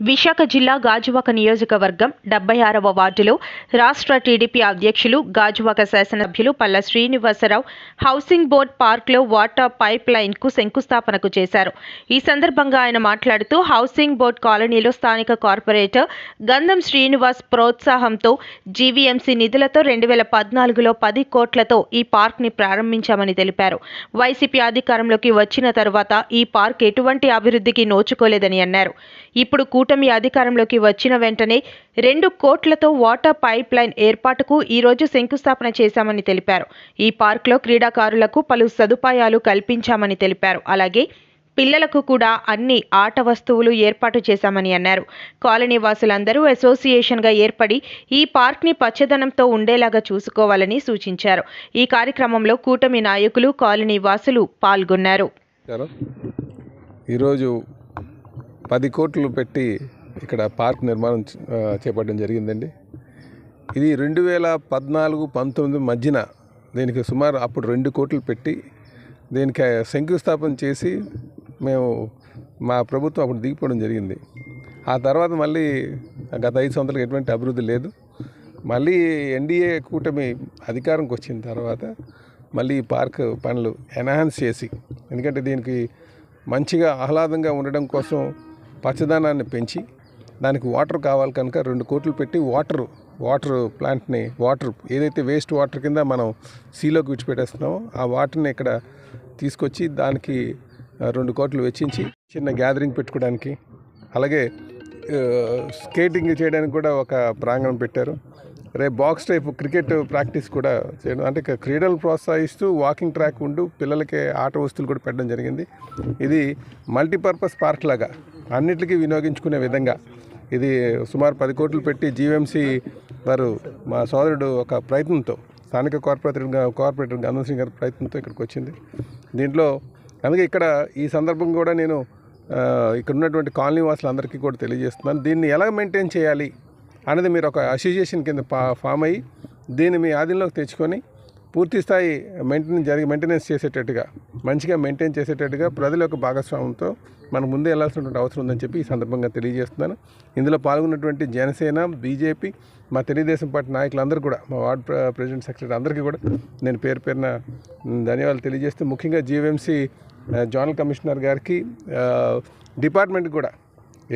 విశాఖ జిల్లా గాజువాక నియోజకవర్గం డెబ్బై ఆరవ వార్డులో రాష్ట్ర టీడీపీ అధ్యక్షులు గాజువాక శాసనసభ్యులు పల్ల శ్రీనివాసరావు హౌసింగ్ బోర్డ్ పార్క్లో వాటర్ పైప్ లైన్కు శంకుస్థాపనకు చేశారు. ఈ సందర్భంగా ఆయన మాట్లాడుతూ హౌసింగ్ బోర్డ్ కాలనీలో స్థానిక కార్పొరేటర్ గంధం శ్రీనివాస్ ప్రోత్సాహంతో జీవీఎంసీ నిధులతో రెండు వేల పద్నాలుగులో పది కోట్లతో ఈ పార్క్ని ప్రారంభించామని తెలిపారు. వైసీపీ అధికారంలోకి వచ్చిన తర్వాత ఈ పార్క్ ఎటువంటి అభివృద్ధికి నోచుకోలేదని అన్నారు. ఇప్పుడు కూటమి అధికారంలోకి వచ్చిన వెంటనే రెండు కోట్లతో వాటర్ పైప్ లైన్ ఏర్పాటుకు ఈరోజు శంకుస్థాపన చేశామని తెలిపారు. ఈ పార్క్లో క్రీడాకారులకు పలు సదుపాయాలు కల్పించామని తెలిపారు. అలాగే పిల్లలకు కూడా అన్ని ఆట వస్తువులు ఏర్పాటు చేశామని అన్నారు. కాలనీ వాసులందరూ అసోసియేషన్గా ఏర్పడి ఈ పార్క్ని పచ్చదనంతో ఉండేలాగా చూసుకోవాలని సూచించారు. ఈ కార్యక్రమంలో కూటమి నాయకులు కాలనీ వాసులు పాల్గొన్నారు. ఈరోజు పది కోట్లు పెట్టి ఇక్కడ పార్క్ నిర్మాణం చేపట్టడం జరిగిందండి. ఇది రెండు వేల పద్నాలుగు పంతొమ్మిది మధ్యన దీనికి సుమారు అప్పుడు రెండు కోట్లు పెట్టి దీనికి శంకుస్థాపన చేసి మేము మా ప్రభుత్వం అప్పుడు దిగిపోవడం జరిగింది. ఆ తర్వాత మళ్ళీ గత ఐదు సంవత్సరాలకు ఎటువంటి అభివృద్ధి లేదు. మళ్ళీ ఎన్డీఏ కూటమి అధికారంకి వచ్చిన తర్వాత మళ్ళీ ఈ పార్క్ పనులు ఎన్హాన్స్ చేసి ఎందుకంటే దీనికి మంచిగా ఆహ్లాదంగా ఉండడం కోసం పచ్చదనాన్ని పెంచి దానికి వాటర్ కావాలి కనుక రెండు కోట్లు పెట్టి వాటర్ వాటర్ ప్లాంట్ని వాటర్ ఏదైతే వేస్ట్ వాటర్ కింద మనం సీలోకి విడిచిపెట్టేస్తున్నామో ఆ వాటర్ని ఇక్కడ తీసుకొచ్చి దానికి రెండు కోట్లు వెచ్చించి చిన్న గ్యాదరింగ్ పెట్టుకోవడానికి అలాగే స్కేటింగ్ చేయడానికి కూడా ఒక ప్రాంగణం పెట్టారు. రేపు బాక్స్ టైప్ క్రికెట్ ప్రాక్టీస్ కూడా చేయడం. అంటే క్రీడలు ప్రోత్సహిస్తూ వాకింగ్ ట్రాక్ ఉండు పిల్లలకి ఆట వస్తువులు కూడా పెట్టడం జరిగింది. ఇది మల్టీపర్పస్ పార్క్ లాగా అన్నిటికీ వినియోగించుకునే విధంగా. ఇది సుమారు పది కోట్లు పెట్టి జీవీఎంసీ వారు మా సోదరుడు ఒక ప్రయత్నంతో స్థానిక కార్పొరేటర్ కార్పొరేటర్ గంధం సింగ్ గారి ప్రయత్నంతో ఇక్కడికి వచ్చింది. దీంట్లో అందుకే ఇక్కడ ఈ సందర్భం కూడా నేను ఇక్కడ ఉన్నటువంటి కాలనీ వాసులందరికీ కూడా తెలియజేస్తున్నాను. దీన్ని ఎలా మెయింటైన్ చేయాలి? అనేది మీరు ఒక అసోసియేషన్ కింద ఫామ్ అయ్యి దీన్ని మీ ఆధీనంలోకి తెచ్చుకొని పూర్తి స్థాయి మెయింటెనెన్స్ జరిగి మెయింటెనెన్స్ చేసేటట్టుగా మంచిగా మెయింటైన్ చేసేటట్టుగా ప్రజల యొక్క భాగస్వామ్యంతో మనం ముందే వెళ్ళాల్సినటువంటి అవసరం ఉందని చెప్పి ఈ సందర్భంగా తెలియజేస్తున్నాను. ఇందులో పాల్గొన్నటువంటి జనసేన బీజేపీ మా తెలుగుదేశం పార్టీ నాయకులందరూ కూడా మా వార్డ్ ప్ర- ప్రెసిడెంట్ సెక్రటరీ అందరికీ కూడా నేను పేరు పేరున ధన్యవాదాలు తెలియజేస్తూ ముఖ్యంగా జీవీఎంసీ జోనల్ కమిషనర్ గారికి డిపార్ట్మెంట్ కూడా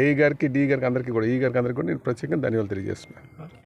ఏఈ గారికి డి గారికి అందరికీ కూడా ఈ గారికి అందరికీ కూడా నేను ప్రత్యేకంగా ధన్యవాదాలు తెలియజేస్తున్నాను.